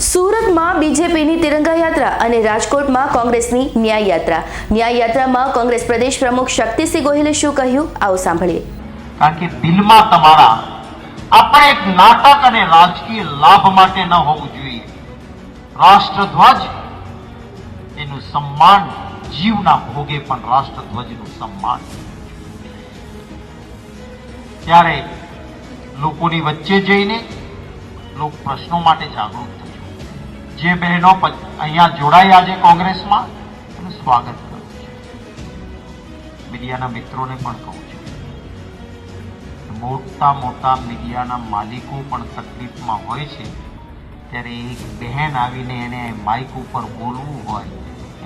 સુરતમાં બીજેપીની તિરંગા યાત્રા અને રાજકોટમાં કોંગ્રેસની ન્યાય યાત્રા. ન્યાય યાત્રામાં કોંગ્રેસ પ્રદેશ પ્રમુખ શક્તિસિંહ ગોહિલે શું કહ્યું? આવો સાંભળીએ. કારણ કે દિલમાં તમારા આપણે એક નાટક અને રાજકીય લાભ માટે ન હોવું જોઈએ. રાષ્ટ્રધ્વજ, એનું સન્માન જીવના ભોગે પણ રાષ્ટ્રધ્વજનું સન્માન. ત્યારે લોકોની વચ્ચે જઈને લોક પ્રશ્નો માટે જાગૃત જે બહેનો અહીંયા જોડાઈ આજે કોંગ્રેસમાં, એનું સ્વાગત કરું છું. મીડિયાના મિત્રોને પણ કહું છું મોટા મોટા મીડિયાના માલિકો પણ તકલીફમાં હોય છે. ત્યારે એક બહેન આવીને એને માઇક ઉપર બોલવું હોય,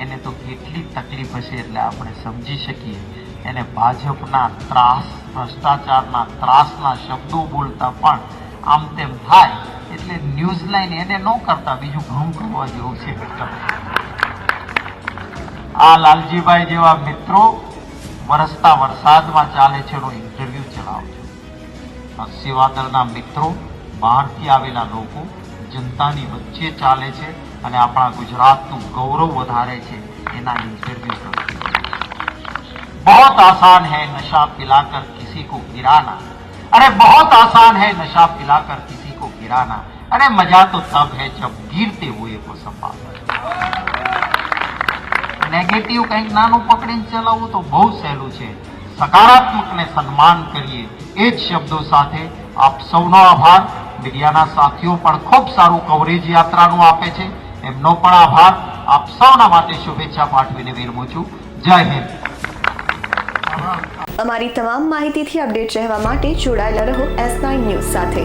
એને તો કેટલી તકલીફ હશે એટલે આપણે સમજી શકીએ. એને ભાજપના ત્રાસ, ભ્રષ્ટાચારના ત્રાસના શબ્દો બોલતા પણ આમ તેમ થાય એટલે ન્યૂઝ લાઈન એને ન કરતા બીજું ઘણું કરવા જેવું છે આ લાલજીભાઈ જેવા મિત્રો વરસતા વરસાદમાં ચાલે છે એનો ઇન્ટરવ્યુ ચલાવજો આ સેવાદળના મિત્રો બહારથી આવેલા લોકો જનતાની વચ્ચે ચાલે છે અને આપણા ગુજરાતનું ગૌરવ વધારે છે એના ઇન્ટરવ્યુ કરજો बहुत आसान है नशा पिलाकर किसी को गिराना अरे बहुत आसान है नशा पिलाकर किसी को गिराना अरे मजा तो तब है जब गिरते हुए को संभालना નેગેટિવ કંઈક નાનું પકડીને ચલાવવું તો બહુ સહેલું છે સકારાત્મકને સન્માન કરીએ એ જ શબ્દો સાથે આપ સૌનો આભાર મીડિયાના સાથીઓ પણ ખૂબ સારું કવરેજ યાત્રાનું આપે છે એમનો પણ આભાર આપ સૌના માટે શુભેચ્છા પાઠવીને વિરમું છું જય હિન્દ અમારી તમામ માહિતીથી અપડેટ રહેવા માટે જોડાયેલા રહો એસ નાઇન ન્યૂઝ સાથે